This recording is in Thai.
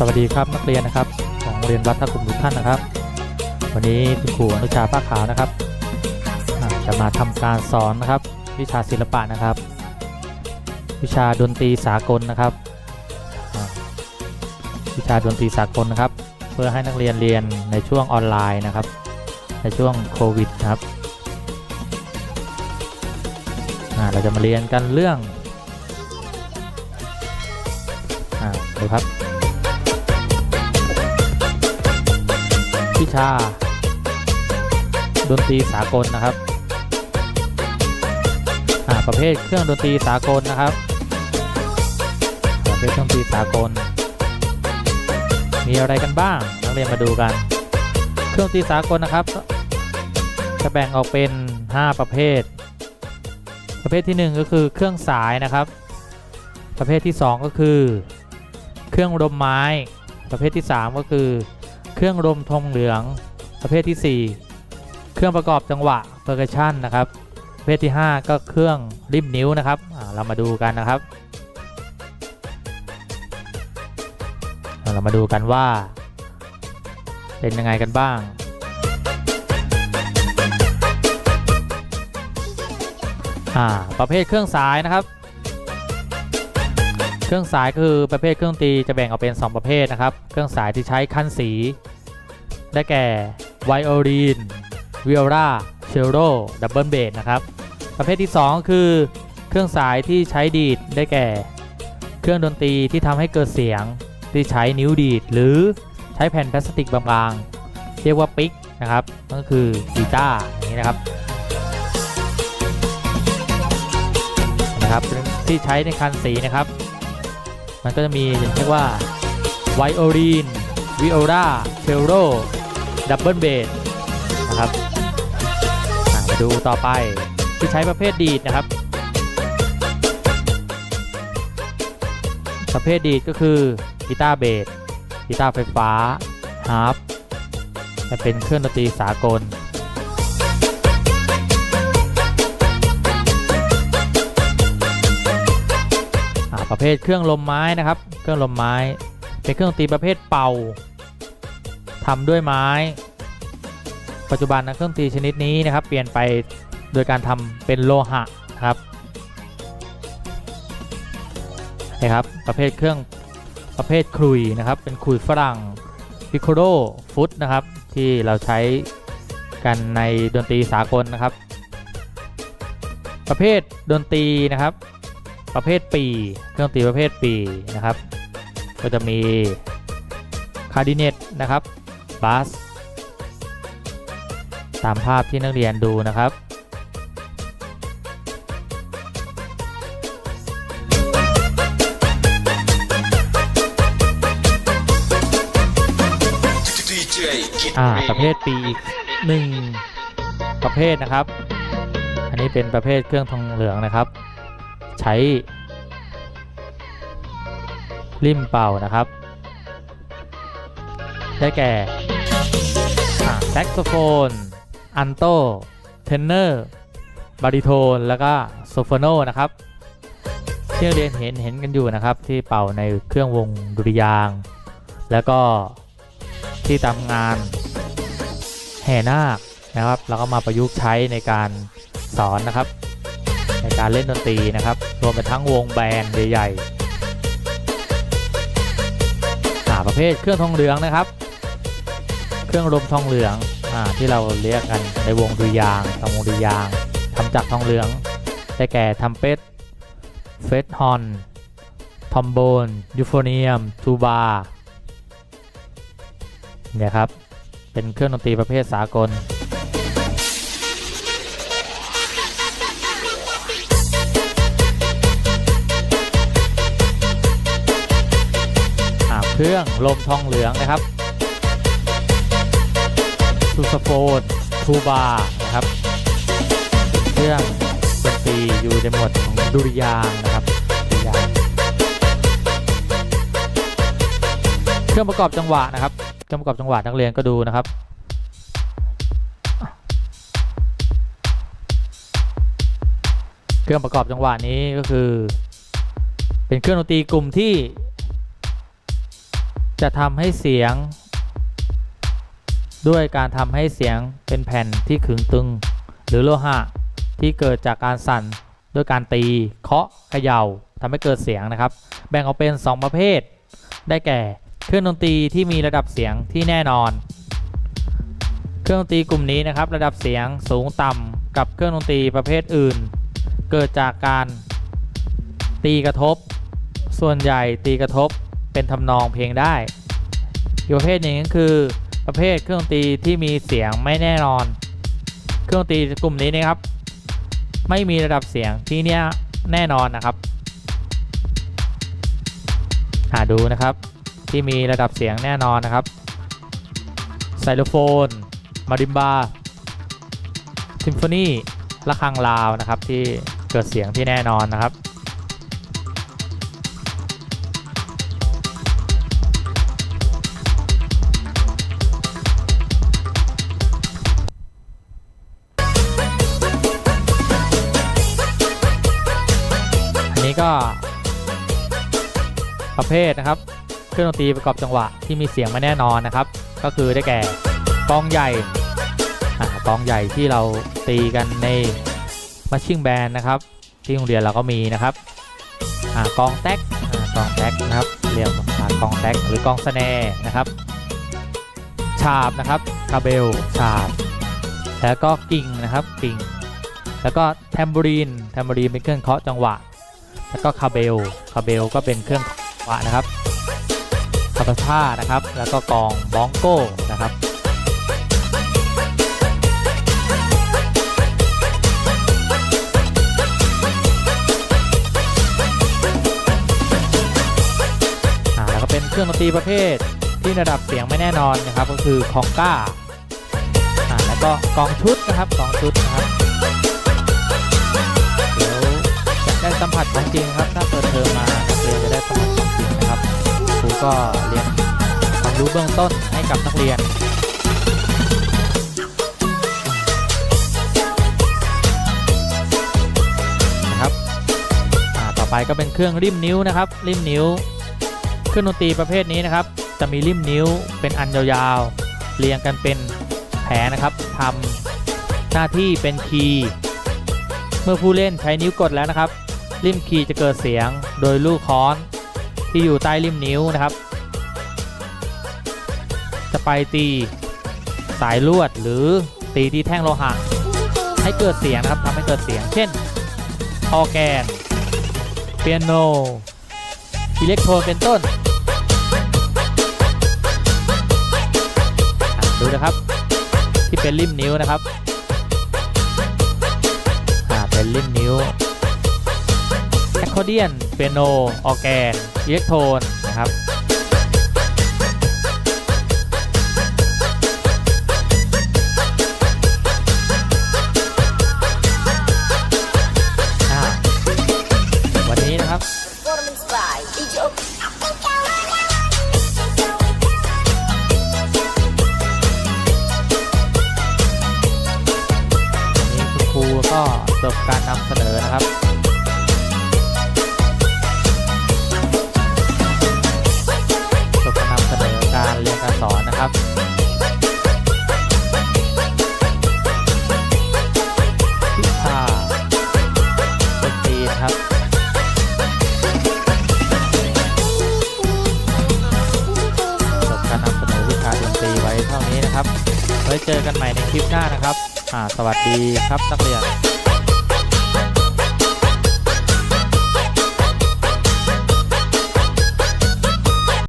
สวัสดีครับนักเรียนนะครับ ของโรงเรียนวัดท่ากลุ่มทุกท่านนะครับ วันนี้คุณครูอนุชาป้าขาวนะครับอ่าจะมาทำการสอนนะครับ วิชาศิลปะนะครับ วิชาดนตรีสากลนะครับอ่าวิชาดนตรีสากลนะครับ เพื่อให้นักเรียนเรียนในช่วงออนไลน์นะครับ ในช่วงโควิดนะครับอ่าเราจะมาเรียนกันเรื่องอ่าดูครับ วิชา ดนตรีสากลนะครับประเภทเครื่องดนตรีสากลนะครับ ประเภทเครื่องดนตรีสากล มีอะไรกันบ้างนักเรียนมาดูกัน เครื่องดนตรีสากลนะครับ จะแบ่งออกเป็น 5 ประเภท ประเภทที่ 1 ก็คือเครื่องสายนะครับ ประเภทที่ 2 ก็คือ เครื่องลมไม้ ประเภทที่ 3 ก็คือ เครื่องลมทองเหลือง ประเภทที่ 4 เครื่องประกอบจังหวะเ e อร์ s ชันนะครับ ประเภทที่ 5 ก็เครื่องริมนิ้วนะครับเรามาดูกันนะครับ เรามาดูกันว่า เป็นยังไงกันบ้างประเภทเครื่องสายนะครับ เครื่องสายคือประเภทเครื่องตีจะแบ่งออกเป็น 2 ประเภทนะครับ เครื่องสายที่ใช้คั้นสี ได้แก่ไวโอลินวิโอลาเชลโลดับเบิลเบสนะครับ ประเภทที่ 2 คือ เครื่องสายที่ใช้ดีดได้แก่ เครื่องดนตรีที่ทำให้เกิดเสียงที่ใช้นิ้วดีด หรือใช้แผ่นพลาสติกบางๆ เรียกว่าปิกนะครับก็คือกีตาร์อย่างนี้นะครับนะครับที่ใช้ในคันสีนะครับ มันก็จะมีเรียกว่าไวโอลินวิโอลาเชลโล ดับเบิลเบสนะครับมาดูต่อไปที่ใช้ประเภทดีดนะครับ ประเภทดีดก็คือกีตาร์เบสกีตาร์ไฟฟ้าฮาร์ปจะเป็นเครื่องดนตรีสากลประเภทเครื่องลมไม้นะครับ เครื่องลมไม้ เป็นเครื่องดนตรีประเภทเป่า ทำด้วยไม้ ปัจจุบันนะเครื่องตีชนิดนี้นะครับ เปลี่ยนไปโดยการทำเป็นโลหะนะครับนะครับ ประเภทเครื่องประเภทคุยนะครับ เป็นคุยฝรั่งพิโคโดฟุตนะครับ ที่เราใช้กันในดนตรีสากลนะครับ ประเภทดนตรีนะครับ ประเภทปี เครื่องดนตรีประเภทปีนะครับ ก็จะมีคาร์ดิเนตนะครับ บาสตามภาพที่นักเรียนดูนะครับอ่าประเภทปีอีกหนึ่งประเภทนะครับ อันนี้เป็นประเภทเครื่องทองเหลืองนะครับ ใช้ริมเป่านะครับ ได้แก่แซกโซโฟน อันโต เทนเนอร์ บาริโทน แล้วก็โซโฟโนนะครับที่นักเรียนเห็นเห็นกันอยู่นะครับ ที่เป่าในเครื่องวงดุริยางแล้วก็ที่ทำงานแห่นาคนะครับแล้วก็มาประยุกต์ใช้ในการสอนนะครับ ในการเล่นดนตรีนะครับ รวมไปทั้งวงแบนด์ใหญ่ๆอ่าประเภทเครื่องทองเหลืองนะครับ รื่องลมทองเหลืองอ่าที่เราเรียกกันในวงดุรยางค์ทำวงดุรยางค์ทำจากทองเหลือง ได้แก่ทัมเป็ตเฟสฮอนทอมโบนยูโฟเนียมทูบาเนี่ยครับ เป็นเครื่องดนตรีประเภทสากลอ่าเครื่องลมทองเหลืองนะครับ ซูซาโฟนทูบานะครับเครื่องดนตรีอยู่ในหมวดของดุริยางนะครับดุริยางเครื่องประกอบจังหวะนะครับเครื่องประกอบจังหวะนักเรียนก็ดูนะครับเครื่องประกอบจังหวะนี้ก็คือ เป็นเครื่องดนตรีกลุ่มที่ จะทำให้เสียง ด้วยการทำให้เสียงเป็นแผ่นที่ขึงตึง หรือโลหะที่เกิดจากการสั่นด้วยการตี เคาะเขย่าทำให้เกิดเสียงนะครับ แบ่งออกเป็น 2 ประเภท ได้แก่เครื่องดนตรีที่มีระดับเสียงที่แน่นอน เครื่องดนตรีกลุ่มนี้นะครับ ระดับเสียงสูงต่ำกับเครื่องดนตรีประเภทอื่น เกิดจากการตีกระทบ ส่วนใหญ่ตีกระทบเป็นทำนองเพลงได้อีกประเภทหนึ่งก็คือ ประเภทเครื่องดนตรีที่มีเสียงไม่แน่นอน เครื่องดนตรีกลุ่มนี้นะครับ ไม่มีระดับเสียงที่เนี้ยแน่นอนนะครับหาดูนะครับที่มีระดับเสียงแน่นอนนะครับไซโลโฟน มาริมบาซิมโฟนีระฆังลาวนะครับที่เกิดเสียงที่แน่นอนนะครับ ประเภทนะครับ เครื่องดนตรีประกอบจังหวะที่มีเสียงไม่แน่นอนนะครับ ก็คือได้แก่กองใหญ่กองใหญ่ที่เราตีกันในมัชชิ่งแบนนะครับ ที่โรงเรียนเราก็มีนะครับอกองแท็กกองแท็กนะครับเรียกว่าอ่ากองแท็กหรือกองสแนร์นะครับฉาบนะครับคาเบลฉาบ แล้วก็กิ่งนะครับกิ่ง แล้วก็แทมบูรีนแทมบูรีนเป็นเครื่องเคาะจังหวะ แล้วก็คาเบล คาเบลก็เป็นเครื่องเคาะจังหวะนะครับคาปาท่านะครับ แล้วก็กองบองโก้นะครับแล้วก็เป็นเครื่องดนตรีประเภทที่ระดับเสียงไม่แน่นอนนะครับ ก็คือคองก้าแล้วก็กองชุดนะครับกองชุดนะครับ สัมผัสของจริงครับ ถ้าเปิดเทอมมานักเรียนจะได้สัมผัสของจริงนะครับครูก็เรียนความรู้เบื้องต้นให้กับนักเรียนนะครับต่อไปก็เป็นเครื่องริมนิ้วนะครับริมนิ้ว เครื่องดนตรีประเภทนี้นะครับ จะมีริมนิ้วเป็นอันยาวๆเรียงกันเป็นแผลนะครับทำหน้าที่เป็นคีย์เมื่อผู้เล่นใช้นิ้วกดแล้วนะครับ ริมคีย์จะเกิดเสียงโดยลูกค้อนที่อยู่ใต้ริมนิ้วนะครับ จะไปตีสายลวดหรือตีที่แท่งโลหะให้เกิดเสียงนะครับทำให้เกิดเสียง เช่นออแกน เปียโน อิเล็กโทรนเป็นต้นดูนะครับ ที่เป็นริมนิ้วนะครับอ่าเป็นริมนิ้ว คคอร์เดียนเปียโนออแกนอิเล็กโทรนนะครับ ไว้เจอกันใหม่ในคลิปหน้านะครับ สวัสดีครับนักเรียน